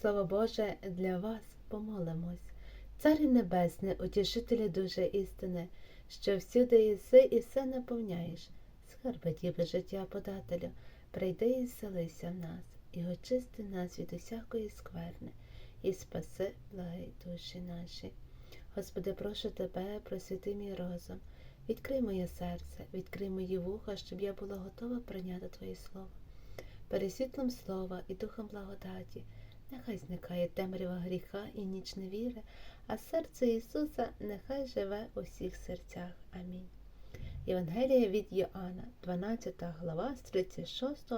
Слово Боже, для вас помолимось. Царі Небесне, утішителі дуже істини, що всюди єси і все наповняєш, скарби діби життя подателю, прийди і селися в нас, і очисти нас від усякої скверни, і спаси, благи душі наші. Господи, прошу тебе, просвіти мій розум, відкрий моє серце, відкрий мої вуха, щоб я була готова прийняти Твоє Слово. Пересвітлом слова і духом благодаті. Нехай зникає темрява гріха і ніч невіри, а серце Ісуса нехай живе у всіх серцях. Амінь. Євангелія від Йоанна, 12 глава, з 36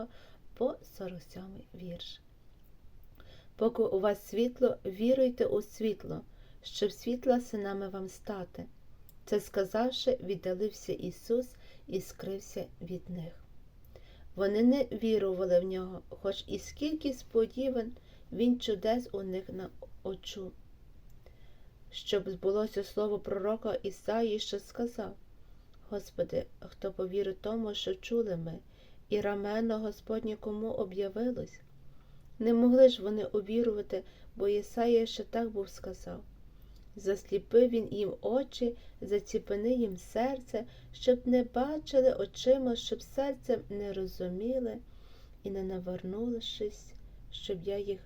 по 47 вірш. Поки у вас світло, віруйте у світло, щоб світла синами вам стати. Це сказавши, віддалився Ісус і скрився від них. Вони не вірували в нього, хоч і скільки сподівань він чудес у них на очу. Щоб збулося слово пророка Ісаї, що сказав Господи, хто повірить тому, що чули ми, і рамено Господнє кому об'явилось? Не могли ж вони увірувати, бо Ісаїя ще так був сказав. Засліпив він їм очі, заціпини їм серце, щоб не бачили очима, щоб серцем не розуміли, і не навернулишись, щоб я їх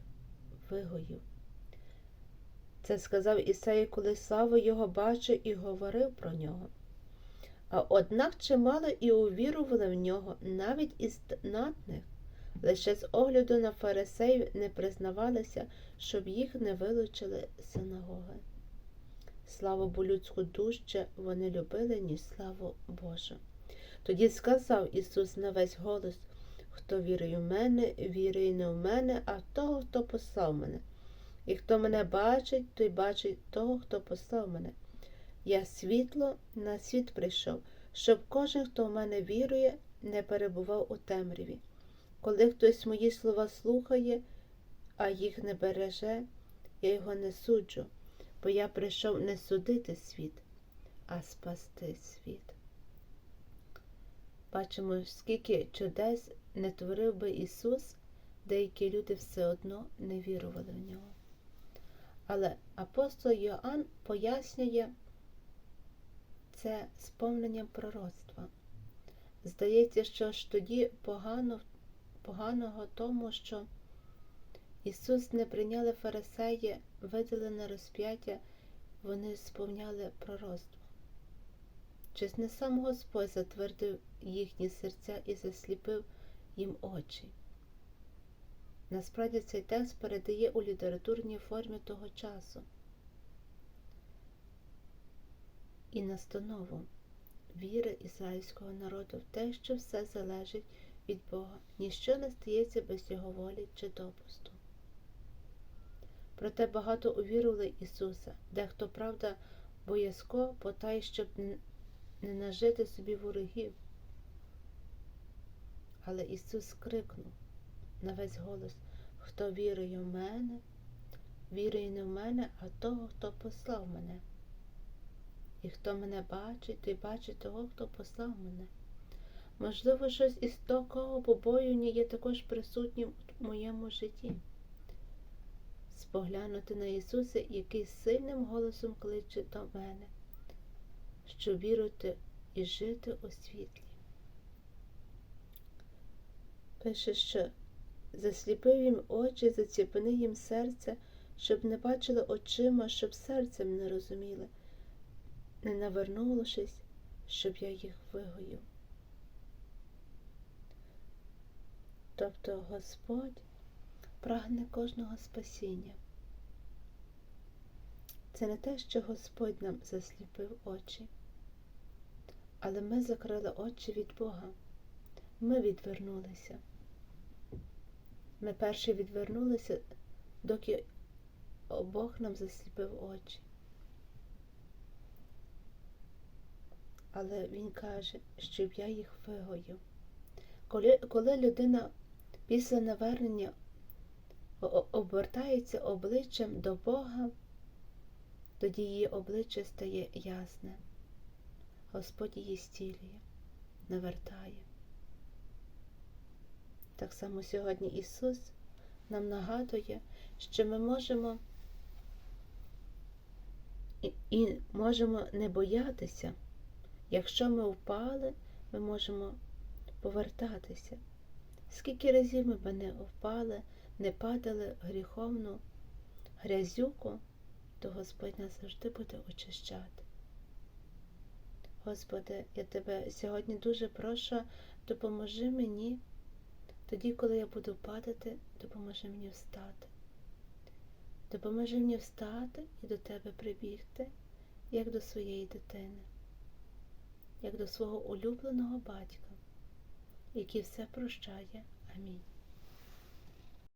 вигоїв. Це сказав Ісаї, коли славу його бачив і говорив про нього. А однак чимало і увірували в нього, навіть із знатних, лише з огляду на фарисеїв не признавалися, щоб їх не вилучили синагоги. Славу бо людську дужче вони любили, ніж славу Божу. Тоді сказав Ісус на весь голос Хто вірує в мене, вірує не в мене, а в того, хто послав мене. І хто мене бачить, той бачить того, хто послав мене. Я світло на світ прийшов, щоб кожен, хто в мене вірує, не перебував у темряві. Коли хтось мої слова слухає, а їх не береже, я його не суджу, бо я прийшов не судити світ, а спасти світ. Бачимо, скільки чудес не творив би Ісус, деякі люди все одно не вірували в нього. Але апостол Йоанн пояснює це сповненням пророцтва. Здається, що ж тоді погано, поганого тому, що Ісус не прийняли фарисеї, видалене розп'яття, вони сповняли пророцтво. Чи не сам Господь затвердив їхні серця і засліпив їм очі? Насправді цей текст передає у літературній формі того часу і настанову віри ізраїльського народу в те, що все залежить від Бога, ніщо не стається без Його волі чи допусту. Проте багато увірували Ісуса, дехто, правда, боязко потай, щоб не нажити собі ворогів. Але Ісус крикнув на весь голос, хто вірує в мене, вірує не в мене, а того, хто послав мене. І хто мене бачить, той бачить того, хто послав мене. Можливо, щось із такого побоювання є також присутнім у моєму житті. Споглянути на Ісуса, який сильним голосом кличе до мене, щоб вірити і жити у світлі. Пише, що засліпив їм очі, заціпини їм серце, щоб не бачили очима, щоб серцем не розуміли, не навернувшись, щоб я їх вигоїв. Тобто Господь прагне кожного спасіння. Це не те, що Господь нам засліпив очі, але ми закрили очі від Бога. Ми відвернулися. Ми перші відвернулися, доки Бог нам засліпив очі. Але Він каже, щоб я їх вигоїв. Коли, коли людина після навернення обертається обличчям до Бога, тоді її обличчя стає ясне. Господь її стілює, навертає. Так само сьогодні Ісус нам нагадує, що ми можемо і, і можемо не боятися. Якщо ми впали, ми можемо повертатися. Скільки разів ми б не впали, не падали в гріховну грязюку, то Господь нас завжди буде очищати. Господи, я тебе сьогодні дуже прошу, допоможи мені, тоді, коли я буду падати, допоможи мені встати. Допоможи мені встати і до тебе прибігти, як до своєї дитини, як до свого улюбленого батька, який все прощає. Амінь.